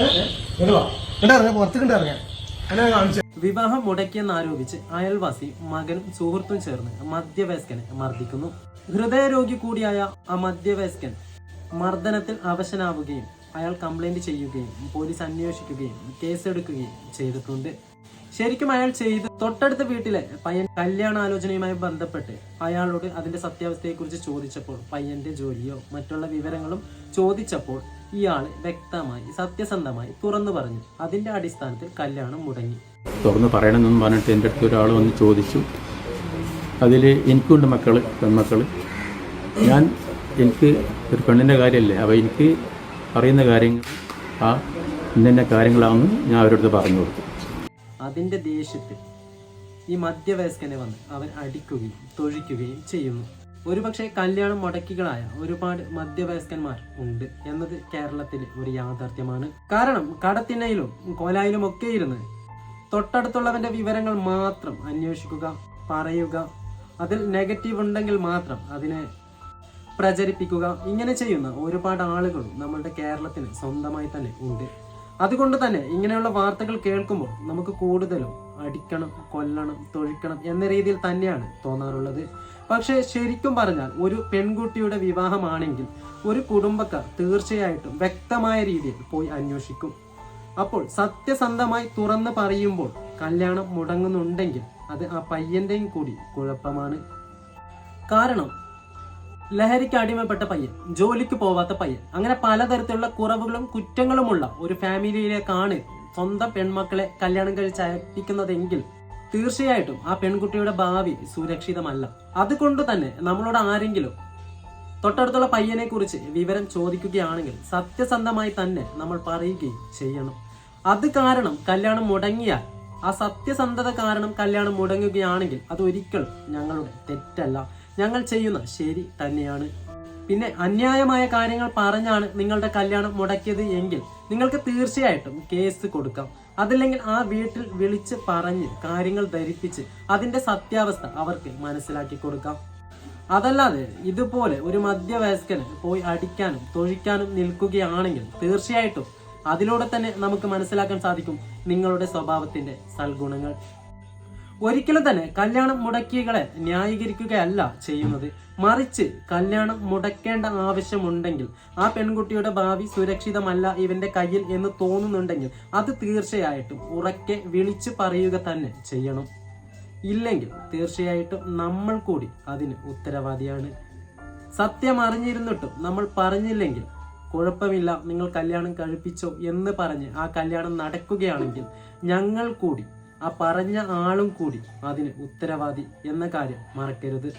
പുറത്തേക്ക് ഇറങ്ങാം എന്നെ കാണിച്ചു വിവാഹം മുടക്കിയെന്നാരോപിച്ച് അയൽവാസി മകനും സുഹൃത്തും ചേർന്ന് മധ്യവയസ്കനെ മർദ്ദിക്കുന്നു. ഹൃദയരോഗി കൂടിയായ ആ മധ്യവയസ്കൻ മർദ്ദനത്തിൽ അവശനാവുകയും അയാൾ കംപ്ലൈന്റ് ചെയ്യുകയും പോലീസ് അന്വേഷിക്കുകയും കേസെടുക്കുകയും ചെയ്തിട്ടുണ്ട്. ശരിക്കും അയാൾ ചെയ്ത് തൊട്ടടുത്ത വീട്ടിലെ പയ്യൻ കല്യാണാലോചനയുമായി ബന്ധപ്പെട്ട് അയാളോട് അതിന്റെ സത്യാവസ്ഥയെക്കുറിച്ച് ചോദിച്ചപ്പോൾ പയ്യന്റെ ജോലിയോ മറ്റുള്ള വിവരങ്ങളും ചോദിച്ചപ്പോൾ ഇയാൾ വ്യക്തമായി സത്യസന്ധമായി തുറന്നു പറഞ്ഞു. അതിന്റെ അടിസ്ഥാനത്തിൽ കല്യാണം മുടങ്ങി. തുറന്നു പറയണമെന്ന് പറഞ്ഞിട്ട് എന്റെ അടുത്ത് ഒരാൾ വന്ന് ചോദിച്ചു. അതിൽ എനിക്കുണ്ട് മക്കൾ പെൺമക്കൾ ഞാൻ എനിക്ക് ഒരു പെണ്ണിന്റെ കാര്യമല്ലേ? അപ്പോൾ എനിക്ക് അറിയുന്ന കാര്യങ്ങൾ ആ ഇന്ന കാര്യങ്ങളാണെന്ന് ഞാൻ അവരടുത്ത് പറഞ്ഞു കൊടുത്തു. അതിന്റെ ദേഷ്യത്തിൽ ഈ മധ്യവയസ്കനെ വന്ന് അവൻ അടിക്കുകയും തൊഴിക്കുകയും ചെയ്യുന്നു. ഒരുപക്ഷെ കല്യാണം മുടക്കികളായ ഒരുപാട് മധ്യവയസ്കന്മാർ ഉണ്ട് എന്നത് കേരളത്തിലെ ഒരു യാഥാർത്ഥ്യമാണ്. കാരണം കടത്തിനയിലും കോലായിലും ഒക്കെ ഇരുന്ന് തൊട്ടടുത്തുള്ളവന്റെ വിവരങ്ങൾ മാത്രം അന്വേഷിക്കുക പറയുക അതിൽ നെഗറ്റീവ് ഉണ്ടെങ്കിൽ മാത്രം അതിനെ പ്രചരിപ്പിക്കുക ഇങ്ങനെ ചെയ്യുന്ന ഒരുപാട് ആളുകളും നമ്മളുടെ കേരളത്തിന് സ്വന്തമായി തന്നെ ഉണ്ട്. അതുകൊണ്ട് തന്നെ ഇങ്ങനെയുള്ള വാർത്തകൾ കേൾക്കുമ്പോൾ നമുക്ക് കൂടുതലും അടിക്കണം കൊല്ലണം തൊഴിക്കണം എന്ന രീതിയിൽ തന്നെയാണ് തോന്നാറുള്ളത്. പക്ഷേ ശരിക്കും പറഞ്ഞാൽ ഒരു പെൺകുട്ടിയുടെ വിവാഹമാണെങ്കിൽ ഒരു കുടുംബക്കാർ തീർച്ചയായിട്ടും വ്യക്തമായ രീതിയിൽ പോയി അന്വേഷിക്കും. അപ്പോൾ സത്യസന്ധമായി തുറന്ന് പറയുമ്പോൾ കല്യാണം മുടങ്ങുന്നുണ്ടെങ്കിൽ അത് ആ പയ്യന്റെയും കൂടി കുഴപ്പമാണ്. കാരണം ലഹരിക്ക് അടിമപ്പെട്ട പയ്യൻ ജോലിക്ക് പോവാത്ത പയ്യൻ. അങ്ങനെ പലതരത്തിലുള്ള കുറവുകളും കുറ്റങ്ങളുമുള്ള ഒരു ഫാമിലിയിലേക്കാണ് സ്വന്തം പെൺമക്കളെ കല്യാണം കഴിച്ച് അയപ്പിക്കുന്നതെങ്കിൽ തീർച്ചയായിട്ടും ആ പെൺകുട്ടിയുടെ ഭാവി സുരക്ഷിതമല്ല. അതുകൊണ്ട് തന്നെ നമ്മളോട് ആരെങ്കിലും തൊട്ടടുത്തുള്ള പയ്യനെ കുറിച്ച് വിവരം ചോദിക്കുകയാണെങ്കിൽ സത്യസന്ധമായി തന്നെ നമ്മൾ പറയുകയും ചെയ്യണം. അത് കാരണം കല്യാണം മുടങ്ങിയാൽ ആ സത്യസന്ധത കാരണം കല്യാണം മുടങ്ങുകയാണെങ്കിൽ അത് ഒരിക്കലും ഞങ്ങളുടെ തെറ്റല്ല. ഞങ്ങൾ ചെയ്യുന്ന ശരി തന്നെയാണ്. പിന്നെ അന്യായമായ കാര്യങ്ങൾ പറഞ്ഞാണ് നിങ്ങളുടെ കല്യാണം മുടക്കിയത് എങ്കിൽ നിങ്ങൾക്ക് തീർച്ചയായിട്ടും കേസ് കൊടുക്കാം. അതല്ലെങ്കിൽ ആ വീട്ടിൽ വിളിച്ച് പറഞ്ഞ് കാര്യങ്ങൾ ധരിപ്പിച്ച് അതിന്റെ സത്യാവസ്ഥ അവർക്ക് മനസ്സിലാക്കി കൊടുക്കാം. അതല്ലാതെ ഇതുപോലെ ഒരു മധ്യവയസ്കന് പോയി അടിക്കാനും തൊഴിക്കാനും നിൽക്കുകയാണെങ്കിൽ തീർച്ചയായിട്ടും അതിലൂടെ തന്നെ നമുക്ക് മനസ്സിലാക്കാൻ സാധിക്കും നിങ്ങളുടെ സ്വഭാവത്തിന്റെ സൽഗുണങ്ങൾ. ഒരിക്കലും തന്നെ കല്യാണം മുടക്കികളെ ന്യായീകരിക്കുകയല്ല ചെയ്യുന്നത്. മറിച്ച് കല്യാണം മുടക്കേണ്ട ആവശ്യമുണ്ടെങ്കിൽ ആ പെൺകുട്ടിയുടെ ഭാവി സുരക്ഷിതമല്ല ഇവന്റെ കയ്യിൽ എന്ന് തോന്നുന്നുണ്ടെങ്കിൽ അത് തീർച്ചയായിട്ടും ഉറക്കെ വിളിച്ചു പറയുക തന്നെ ചെയ്യണം. ഇല്ലെങ്കിൽ തീർച്ചയായിട്ടും നമ്മൾ കൂടി അതിന് ഉത്തരവാദിയാണ്. സത്യം അറിഞ്ഞിരുന്നിട്ടും നമ്മൾ പറഞ്ഞില്ലെങ്കിൽ കുഴപ്പമില്ല നിങ്ങൾ കല്യാണം കഴിപ്പിച്ചോ എന്ന് പറഞ്ഞ് ആ കല്യാണം നടക്കുകയാണെങ്കിൽ ഞങ്ങൾ കൂടി ആ പറഞ്ഞ ആളും കൂടി അതിന് ഉത്തരവാദി എന്ന കാര്യം മറക്കരുത്.